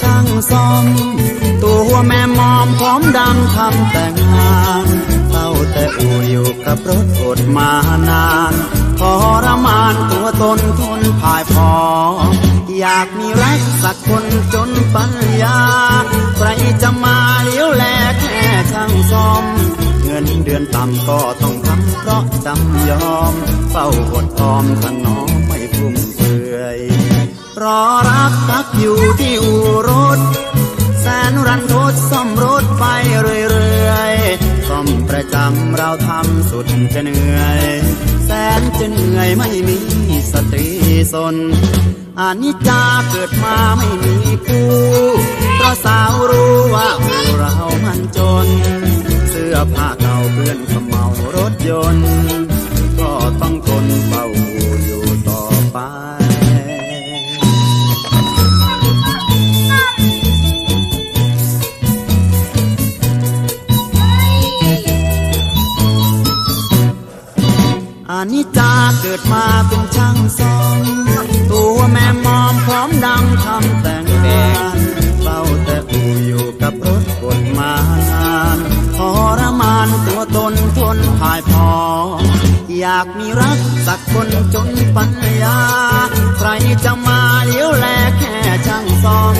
ช่างซ่อม ตัวแม่มอมพร้อมดังทำแต่งงานเฝ้าแต่อู่อยู่กับรถอดมานานทรมานตัวตนทนพ่ายพอ อยากมีรักสักคนจนปัญญา ใครจะมาเลี้ยวแลแค่ช่างซ่อม เงินเดือนต่ำก็ต้องทำเพราะจำยอม เฝ้าอดออมถนอม รอรักพักอยู่ที่อู่รถ แสนรันทดซ่อมรถไปเรื่อยๆซ่อมประจำเราทำสุดจะเหนื่อย แสนจะเหนื่อยไม่มีสตรีสนอานิจจาเกิดมาไม่มีคู่ เกิดมาเป็นช่างซ่อมตัวแม่มอมพร้อมดังทำแต่งงานเฝ้าแต่อู่อยู่กับรถกดมานานทรมานตัวตนทนพ่ายพอ อยากมีรักสักคนจนปัญญา ใครจะมาเลี้ยวแลแค่ช่างซ่อม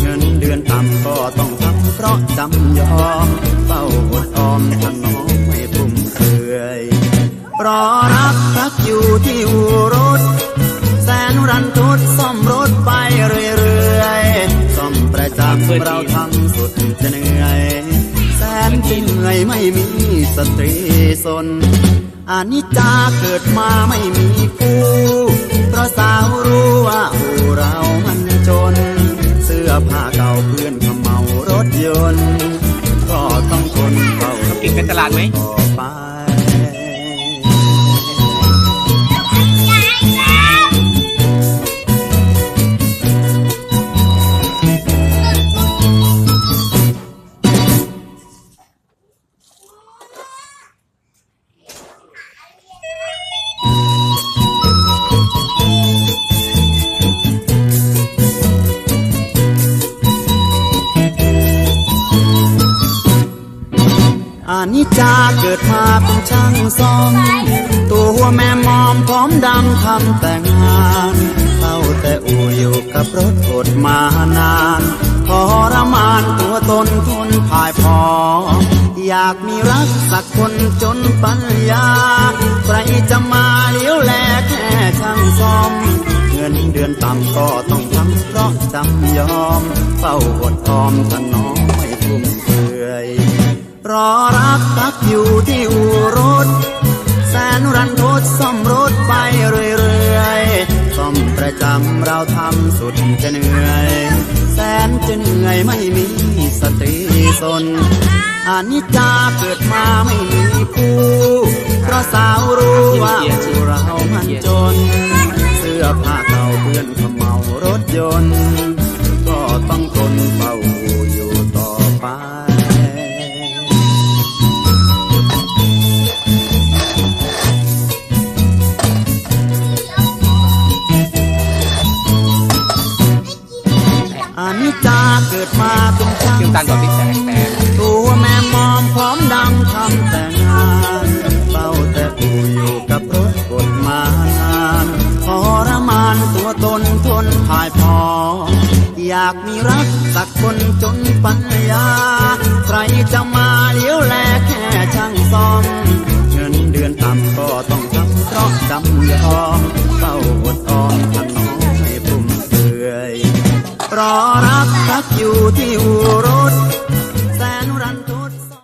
เงินเดือนต่ำก็ต้องทำเพราะจำยอม รอรักรักอยู่ที่อู่รถ แสนรันทดซ่อมรถไปเรื่อยๆซ่อมประจำเราทำสุดจะเหนื่อย แสนที่เหนื่อยไม่มีสตรีสนอานิจจาเกิดมาไม่มีคู่เพราะสาวรู้ว่าอู่เรามันจน เสื้อผ้าเก่าเพื่อนขมเมารถยนต์ ก็ต้องทนเฝ้ากินไปตลาดไหม นิจาเกิดมาเป็นช่างซ่อมตัวแม่มอมพร้อมดังทำแต่งงานเฝ้าแต่อู่อยู่กับรถอดมานานทรมานตัวตนทนพ่ายพอ อยากมีรักสักคนจนปัญญา ใครจะมาเลี้ยวแลแค่ช่างซ่อมเงินเดือนต่ำก็ต้องทำเพราะจำยอมเฝ้าอดออมถนอม รอรักพักอยู่ที่อู่รถ แสนรันทดซ่อมรถไปเรื่อยๆซ่อมประจำเราทำสุดจะเหนื่อย แสนจะเหนื่อยไม่มีสตรีสนอานิจจาเกิดมาไม่มีคู่เพราะสาวรู้ว่าอู่เรามันจน เสื้อผ้าเก่าเปื้อนขมเมารถยนต์ ก็ต้องทนเฝ้า เกิดมาเป็นช่างคิวตันบอกพี่แตกแตกตัวแม่มอมพร้อมดังทำแต่งงานเฝ้าแต่อู่อยู่กับรถกดมานานทรมานตัวตนทนพ่ายพอ อยากมีรักสักคนจนปัญญา ใครจะมาเลี้ยวแลแค่ช่างซ่อมเงินเดือนต่ำก็ต้องทำเพราะจำยอมเฝ้าอดออมถนอมให้ปุ่มเฟือยรอ